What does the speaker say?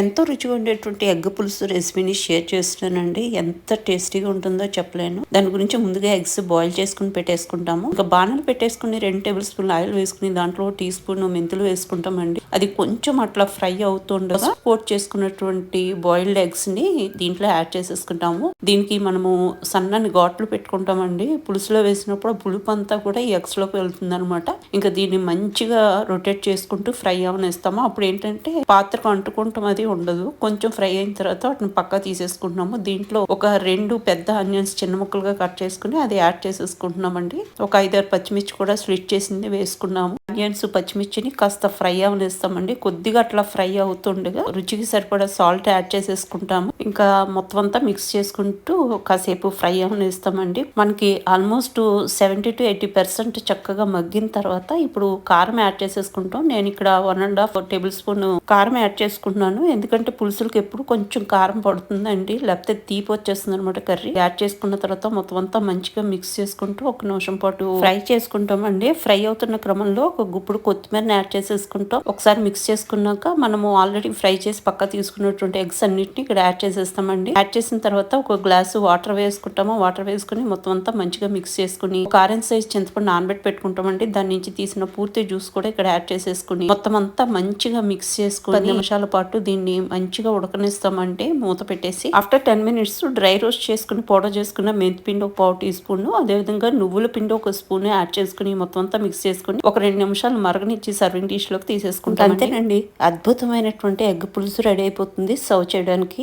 ఎంతో రుచిగా ఉండేటువంటి ఎగ్ పులుసు రెసిపీని షేర్ చేస్తున్నానండి. ఎంత టేస్టీగా ఉంటుందో చెప్పలేను. దాని గురించి ముందుగా ఎగ్స్ బాయిల్ చేసుకుని పెట్టేసుకుంటాము. ఇంకా బాణలు పెట్టేసుకుని రెండు టేబుల్ స్పూన్ ఆయిల్ వేసుకుని దాంట్లో టీ స్పూన్ మెంతులు వేసుకుంటామండి. అది కొంచెం అట్లా ఫ్రై అవుతుండగా కోట్ చేసుకున్నటువంటి బాయిల్డ్ ఎగ్స్ని దీంట్లో యాడ్ చేసేసుకుంటాము. దీనికి మనము సన్నని ఘాట్లు పెట్టుకుంటామండి. పులుసులో వేసినప్పుడు పులుపు అంతా కూడా ఈ ఎగ్స్లోకి వెళ్తుంది అనమాట ఇంకా దీన్ని మంచిగా రొటేట్ చేసుకుంటూ ఫ్రై అవనేస్తాము. అప్పుడు ఏంటంటే పాత్రకు అంటుకుంటాం అది ఉండదు. కొంచెం ఫ్రై అయిన తర్వాత వాటిని పక్క తీసేసుకుంటున్నాము. దీంట్లో ఒక రెండు పెద్ద ఆనియన్స్ చిన్న ముక్కలుగా కట్ చేసుకుని అది యాడ్ చేసేసుకుంటున్నామండి. ఒక ఐదారు పచ్చిమిర్చి కూడా స్లిట్ చేసింది వేసుకున్నాము. ఆనియన్స్ పచ్చిమిర్చిని కాస్త ఫ్రై అవనిస్తామండి. కొద్దిగా అట్లా ఫ్రై అవుతుండగా రుచికి సరిపడా సాల్ట్ యాడ్ చేసేసుకుంటాము. ఇంకా మొత్తం అంతా మిక్స్ చేసుకుంటూ కాసేపు ఫ్రై అవనిస్తామండి. మనకి almost seventy to eighty percent చక్కగా మగ్గిన తర్వాత ఇప్పుడు కారం యాడ్ చేసేసుకుంటాం. నేను ఇక్కడ one and half table spoon కారం యాడ్ చేసుకుంటున్నాను. ఎందుకంటే పులుసులకు ఎప్పుడు కొంచెం కారం పడుతుందండి లేకపోతే తీపి వచ్చేస్తుంది అనమాట కర్రీ. యాడ్ చేసుకున్న తర్వాత మొత్తం అంతా మంచిగా మిక్స్ చేసుకుంటూ ఒక నిమిషం పాటు ఫ్రై చేసుకుంటాం అండి ఫ్రై అవుతున్న క్రమంలో ఒక గుప్పుడు కొత్తిమీరని యాడ్ చేసేసుకుంటాం. ఒకసారి మిక్స్ చేసుకున్నాక మనము ఆల్రెడీ ఫ్రై చేసి పక్క తీసుకున్నటువంటి ఎగ్స్ అన్నిటిని ఇక్కడ యాడ్ చేసేస్తామండి. యాడ్ చేసిన తర్వాత ఒక గ్లాసు వాటర్ వేసుకుంటాము. వాటర్ వేసుకుని మొత్తం అంతా మంచిగా మిక్స్ చేసుకుని ఒక ఆరెంజ్ సైజ్ చింతపండు నానబెట్టి పెట్టుకుంటామండి. దాని నుంచి తీసిన పూర్తి జ్యూస్ కూడా ఇక్కడ యాడ్ చేసేసుకుని మొత్తం అంతా మంచిగా మిక్స్ చేసుకుని నిమిషాల పాటు దీన్ని మంచిగా ఉడకనిస్తామంటే మూత పెట్టేసి after ten minutes dry roast చేసుకుని పౌడర్ చేసుకున్న మెంతి పిండి ఒక పావు టీ స్పూన్ అదేవిధంగా నువ్వుల పిండి ఒక స్పూన్ యాడ్ చేసుకుని మొత్తం అంతా మిక్స్ చేసుకుని ఒక రెండు నిమిషాలు మరగనిచ్చి సర్వింగ్ డిష్లోకి తీసేసుకుంటాం అంతేనండి. అద్భుతమైనటువంటి ఎగ్ పులుసు రెడీ అయిపోతుంది. సర్వ్ చేయడానికి.